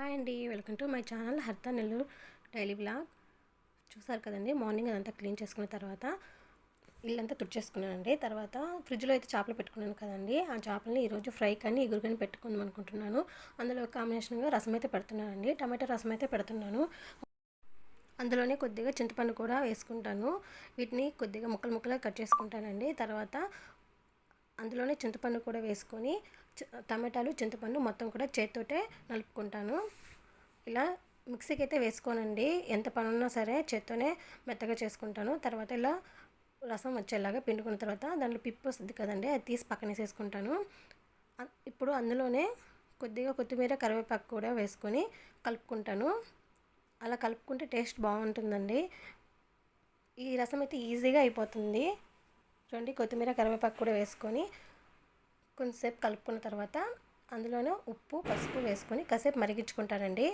Hi అండి welcome to my channel హర్త Nellore daily blog. చూసారు కదండి మార్నింగ్ అదంతా క్లీన్ చేసుకున్న తర్వాత ఇల్లంతా తుడిచేసుకున్నానండి. తర్వాత ఫ్రిడ్జ్లో అయితే చేపలు పెట్టుకున్నాను కదండి. ఆ చేపలని ఈరోజు ఫ్రై కానీ ఎగురు కానీ పెట్టుకుందాం అనుకుంటున్నాను. అందులో కాంబినేషన్గా రసం అయితే పెడుతున్నానండి. టమాటా రసం అయితే పెడుతున్నాను. అందులోనే కొద్దిగా చింతపండు కూడా వేసుకుంటాను. వీటిని కొద్దిగా ముక్కలు ముక్కలుగా కట్ చేసుకుంటానండి. తర్వాత అందులోనే చింతపండు కూడా వేసుకొని టమాటాలు చింతపండు మొత్తం కూడా చేత్తోటే నలుపుకుంటాను. ఇలా మిక్సీకి అయితే వేసుకోనండి. ఎంత పని ఉన్నా సరే చేత్తోనే మెత్తగా చేసుకుంటాను. తర్వాత ఇలా రసం వచ్చేలాగా పిండుకున్న తర్వాత దాంట్లో పిప్పు వస్తుంది కదండి అది తీసి పక్కన వేసేసుకుంటాను. ఇప్పుడు అందులోనే కొద్దిగా కొత్తిమీర కరివేపాకు కూడా వేసుకొని కలుపుకుంటాను. అలా కలుపుకుంటే టేస్ట్ బాగుంటుందండి. ఈ రసం అయితే ఈజీగా అయిపోతుంది. చూడండి కొత్తిమీర కరివేపాకు కూడా వేసుకొని కొంతసేపు కలుపుకున్న తర్వాత అందులోనే ఉప్పు పసుపు వేసుకొని కాసేపు మరిగించుకుంటానండి.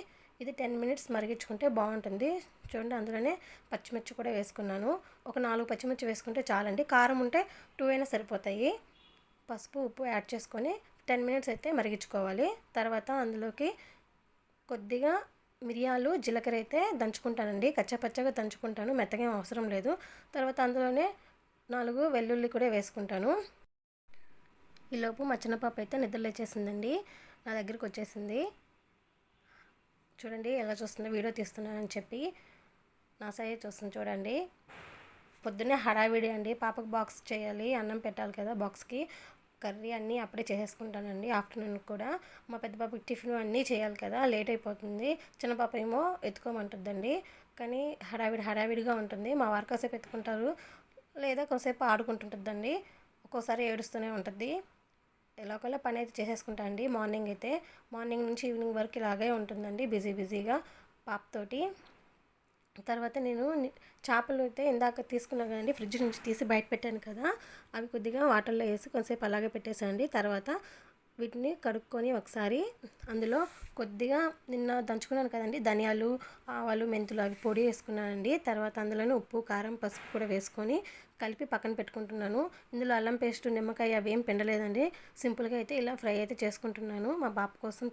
ఇది టెన్ మినిట్స్ మరిగించుకుంటే బాగుంటుంది. చూడండి అందులోనే పచ్చిమిర్చి కూడా వేసుకున్నాను. ఒక నాలుగు పచ్చిమిర్చి వేసుకుంటే చాలండి. కారం ఉంటే టూ అయినా సరిపోతాయి. పసుపు ఉప్పు యాడ్ చేసుకొని టెన్ మినిట్స్ అయితే మరిగించుకోవాలి. తర్వాత అందులోకి కొద్దిగా మిరియాలు జీలకర్ర అయితే దంచుకుంటానండి. కచ్చపచ్చగా దంచుకుంటాను. మెత్తగా అవసరం లేదు. తర్వాత అందులోనే నాలుగు వెల్లుల్లి కూడా వేసుకుంటాను. ఈలోపు మా చిన్నపాప అయితే నిద్రలేచేసిందండి నా దగ్గరికి వచ్చేసింది. చూడండి ఎలా చూస్తుందో వీడియో తీస్తున్నానని చెప్పి నా సైజ్ చూస్తుంది చూడండి. పొద్దున్నే హడావిడి అండి. పాపకు బాక్స్ చేయాలి అన్నం పెట్టాలి కదా బాక్స్కి కర్రీ అన్నీ అప్పుడే చేసేసుకుంటానండి ఆఫ్టర్నూన్ కూడా. మా పెద్ద పాపకి టిఫిన్ అన్నీ చేయాలి కదా లేట్ అయిపోతుంది. చిన్న పాప ఏమో ఎత్తుకోమంటుందండి. కానీ హడావిడి హడావిడిగా ఉంటుంది. మా వారు కాసేపు ఎత్తుకుంటారు. లేదా కొంతసేపు ఆడుకుంటుంటుందండి. ఒక్కోసారి ఏడుస్తూనే ఉంటుంది. ఎలాగోలా పని అయితే చేసేసుకుంటా అండి. మార్నింగ్ అయితే మార్నింగ్ నుంచి ఈవినింగ్ వరకు ఇలాగే ఉంటుందండి. బిజీ బిజీగా పాపతోటి తర్వాత నేను చేపలు అయితే ఇందాక తీసుకున్నా కదండి ఫ్రిడ్జ్ నుంచి తీసి బయట పెట్టాను కదా అవి కొద్దిగా వాటర్లో వేసి కొంతసేపు అలాగే పెట్టేసానండి తర్వాత వీటిని కడుక్కొని ఒకసారి అందులో కొద్దిగా నిన్న దంచుకున్నాను కదండి ధనియాలు ఆవాలు మెంతులు అవి పొడి వేసుకున్నానండి. తర్వాత అందులోనే ఉప్పు కారం పసుపు కూడా వేసుకొని కలిపి పక్కన పెట్టుకుంటున్నాను. ఇందులో అల్లం పేస్ట్ నిమ్మకాయ అవి ఏం పిండలేదండి. సింపుల్గా అయితే ఇలా ఫ్రై అయితే చేసుకుంటున్నాను. మా బాప కోసం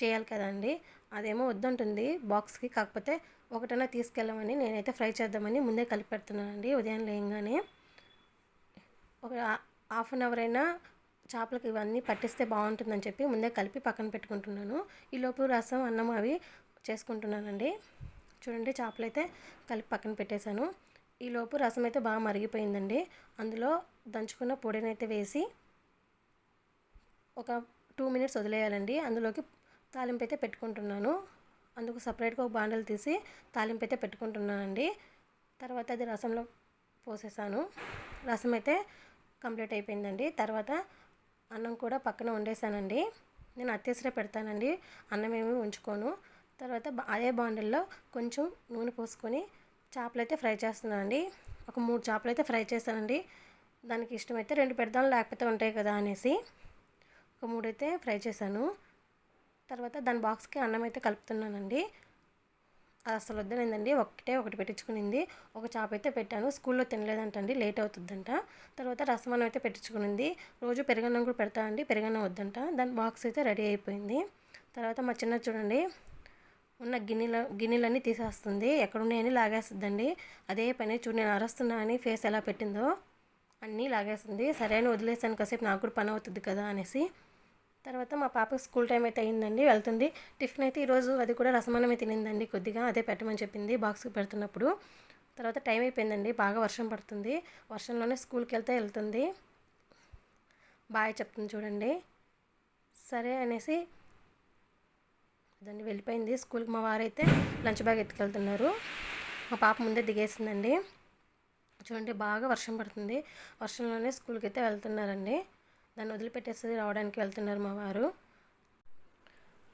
చేయాలి కదండి. అదేమో వద్దంటుంది బాక్స్కి. కాకపోతే ఒకటైనా తీసుకెళ్ళమని నేనైతే ఫ్రై చేద్దామని ముందే కలిపి పెడుతున్నానండి ఉదయం లేయంగానే. ఒక హాఫ్ అన్ అవర్ అయినా చేపలకు ఇవన్నీ పట్టిస్తే బాగుంటుందని చెప్పి ముందే కలిపి పక్కన పెట్టుకుంటున్నాను. ఈలోపు రసం అన్నం అవి చేసుకుంటున్నానండి. చూడండి చేపలు అయితే కలిపి పక్కన పెట్టేశాను. ఈలోపు రసం అయితే బాగా మరిగిపోయిందండి. అందులో దంచుకున్న పొడిని అయితే వేసి ఒక టూ మినిట్స్ వదిలేయాలండి. అందులోకి తాలింపు అయితే పెట్టుకుంటున్నాను. అందుకు సపరేట్గా ఒక బాండలు తీసి తాలింపు అయితే పెట్టుకుంటున్నానండి. తర్వాత అది రసంలో పోసేసాను. రసం అయితే కంప్లీట్ అయిపోయిందండి. తర్వాత అన్నం కూడా పక్కన వండేసానండి నేను అత్యవసర పెడతానండి. అన్నం ఏమి ఉంచుకోను. తర్వాత అదే బాండల్లో కొంచెం నూనె పోసుకొని చేపలు అయితే ఫ్రై చేస్తున్నానండి. ఒక మూడు చేపలు అయితే ఫ్రై చేశానండి. దానికి ఇష్టమైతే రెండు పెడదాం లేకపోతే ఉంటాయి కదా అనేసి ఒక మూడు అయితే ఫ్రై చేశాను. తర్వాత దాని బాక్స్కి అన్నం అయితే కలుపుతున్నానండి. అసలు వద్దలేదండి ఒకటే ఒకటి పెట్టించుకునింది. ఒక చేప అయితే పెట్టాను. స్కూల్లో తినలేదంటండి. లేట్ అవుతుందంట. తర్వాత రసమానం అయితే పెట్టించుకునింది. రోజు పెరగన్నం కూడా పెడతా అండి. పెరుగన్నం వద్దంట. దాని బాక్స్ అయితే రెడీ అయిపోయింది. తర్వాత మా చిన్న చూడండి. ఉన్న గిన్నెల గిన్నెలన్నీ తీసేస్తుంది. ఎక్కడున్నాయని లాగేస్తుందండి. అదే పని చూడు నేను అరుస్తున్నా అని ఫేస్ ఎలా పెట్టిందో అన్నీ లాగేస్తుంది. సరే అని వదిలేసాను. కాసేపు నాకు కూడా పని అవుతుంది కదా అనేసి తర్వాత మా పాపకు స్కూల్ టైం అయితే అయిందండి వెళ్తుంది. టిఫిన్ అయితే ఈరోజు అది కూడా రసమన్నమే తినిందండి కొద్దిగా అదే పెట్టమని చెప్పింది బాక్స్కి పెడుతున్నప్పుడు. తర్వాత టైం అయిపోయిందండి బాగా వర్షం పడుతుంది. వర్షంలోనే స్కూల్కి వెళ్తే వెళ్తుంది. బాయ్ చెప్తుంది చూడండి. సరే అనేసి దాన్ని వెళ్ళిపోయింది. స్కూల్కి మా వారైతే లంచ్ బ్యాగ్ ఎత్తుకెళ్తున్నారు. మా పాప ముందే దిగేసిందండి. చూడండి బాగా వర్షం పడుతుంది. వర్షంలోనే స్కూల్కి అయితే వెళ్తున్నారండి. దాన్ని వదిలిపెట్టేసి రావడానికి వెళ్తున్నారు మా వారు.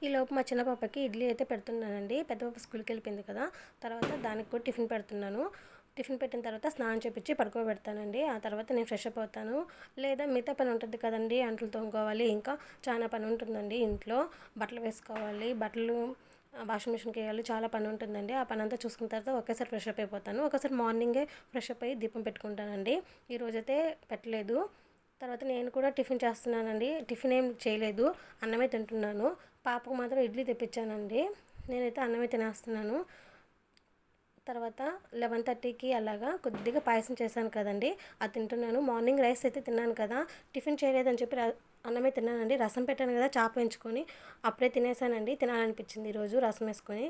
ఈలోపు మా చిన్న పాపకి ఇడ్లీ అయితే పెడుతున్నానండి. పెద్ద పాప స్కూల్కి వెళ్ళిపోయింది కదా. తర్వాత దానికి కూడా టిఫిన్ పెడుతున్నాను. టిఫిన్ పెట్టిన తర్వాత స్నానం చేపించి పడుకోబెడతానండి. ఆ తర్వాత నేను ఫ్రెష్ అప్ అవుతాను. లేదా మిగతా పని ఉంటుంది కదండి అంట్లు తోముకోవాలి. ఇంకా చాలా పని ఉంటుందండి ఇంట్లో. బట్టలు వేసుకోవాలి బట్టలు వాషింగ్ మిషన్కి వేయాలి చాలా పని ఉంటుందండి. ఆ పని అంతా చూసుకున్న తర్వాత ఒకేసారి ఫ్రెష్ అప్ అయిపోతాను. ఒకసారి మార్నింగే ఫ్రెష్ అప్ అయ్యి దీపం పెట్టుకుంటానండి. ఈరోజైతే పెట్టలేదు. తర్వాత నేను కూడా టిఫిన్ చేస్తున్నానండి. టిఫిన్ ఏం చేయలేదు. అన్నమే తింటున్నాను. పాపకు మాత్రం ఇడ్లీ తెప్పించానండి. నేనైతే అన్నమే తినేస్తున్నాను. తర్వాత లెవెన్ థర్టీకి అలాగా కొద్దిగా పాయసం చేశాను కదండి. అది తింటున్నాను. మార్నింగ్ రైస్ అయితే తిన్నాను కదా. టిఫిన్ చేయలేదని చెప్పి అన్నమే తిన్నానండి. రసం పెట్టాను కదా చాప వేయించుకొని అప్పుడే తినేసానండి. తినాలనిపించింది ఈరోజు రసం వేసుకొని.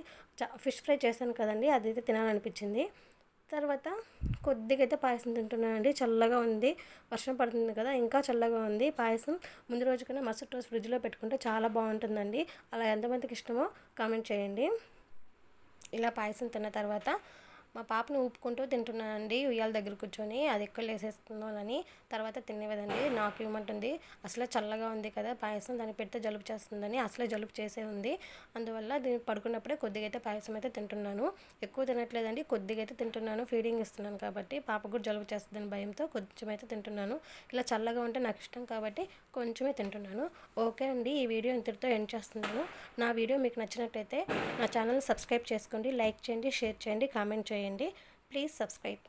ఫిష్ ఫ్రై చేశాను కదండి. అదైతే తినాలనిపించింది. తర్వాత కొద్దిగా అయితే పాయసం తింటున్నానండి. చల్లగా ఉంది. వర్షం పడుతుంది కదా ఇంకా చల్లగా ఉంది. పాయసం ముందు రోజు కన్నా మరుసటి రోజు ఫ్రిడ్జ్లో పెట్టుకుంటే చాలా బాగుంటుందండి. అలా ఎంతమందికి ఇష్టమో కామెంట్ చేయండి. ఇలా పాయసం తిన్న తర్వాత మా పాపను ఊపుకుంటూ తింటున్నానండి ఉయ్యాల దగ్గర కూర్చొని అది ఎక్కడ వేసేస్తుందోనని తర్వాత తినేదండి నాకు ఇవ్వమంటుంది. అసలే చల్లగా ఉంది కదా పాయసం దాన్ని పెడితే జలుబు చేస్తుందని అసలే జలుబు చేసే ఉంది. అందువల్ల దీన్ని పడుకున్నప్పుడే కొద్దిగా అయితే పాయసం అయితే తింటున్నాను. ఎక్కువ తినట్లేదండి కొద్దిగా అయితే తింటున్నాను ఫీడింగ్ ఇస్తున్నాను కాబట్టి. పాప కూడా జలుబు చేస్తుందని భయంతో కొంచెం అయితే తింటున్నాను. ఇలా చల్లగా ఉంటే నాకు ఇష్టం కాబట్టి కొంచెమే తింటున్నాను. ఓకే అండి ఈ వీడియో ఇంతటితో ఎండ్ చేస్తున్నాను. నా వీడియో మీకు నచ్చినట్టయితే నా ఛానల్ సబ్స్క్రైబ్ చేసుకోండి లైక్ చేయండి షేర్ చేయండి కామెంట్ చేయండి. చేయండి. Please subscribe.